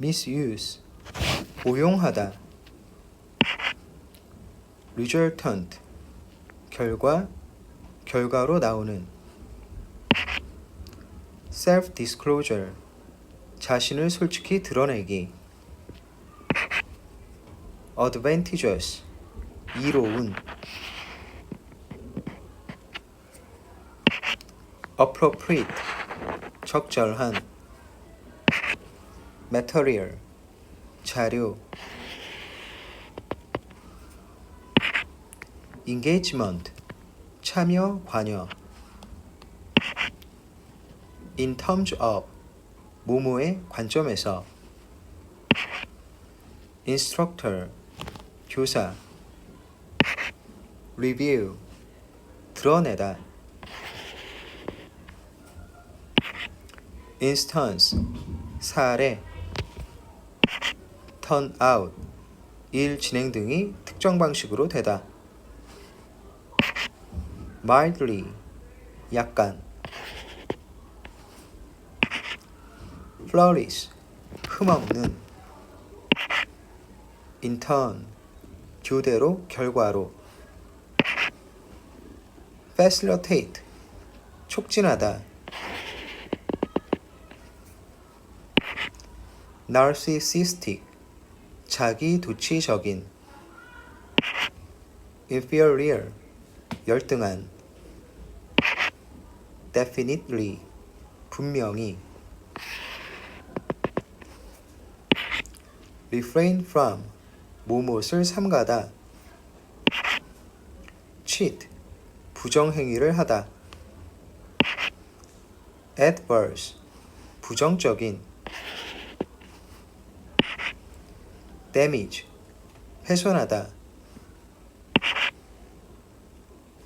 misuse 오용하다 resultant 결과 결과로 나오는 self disclosure 자신을 솔직히 드러내기 advantageous 이로운 appropriate 적절한 material 자료 engagement 참여 관여 in terms of 모모의 관점에서 instructor 교사 review 드러내다 instance 사례 turn out 일 진행 등이 특정 방식으로 되다 mildly 약간 flourish 흠없는 intern 교대로 결과로 facilitate 촉진하다 narcissistic 자기 도취적인 inferior 열등한 definitely 분명히 refrain from 무엇을 삼가다 cheat 부정행위를 하다 adverse 부정적인 damage. 훼손하다.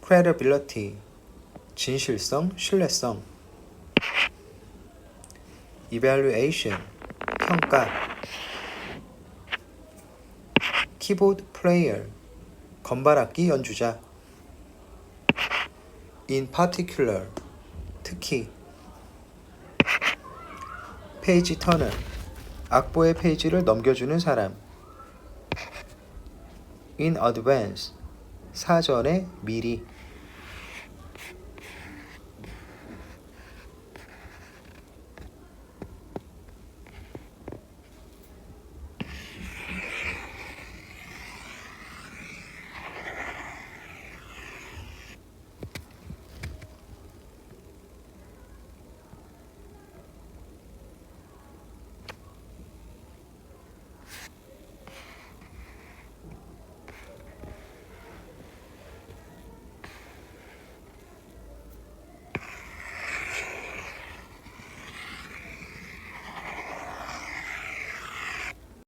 Credibility. 진실성, 신뢰성. Evaluation. 평가. 키보드 플레이어 건반악기 연주자. In particular. 특히. 페이지 터너 악보의 페이지를 넘겨주는 사람 in advance 사전에 미리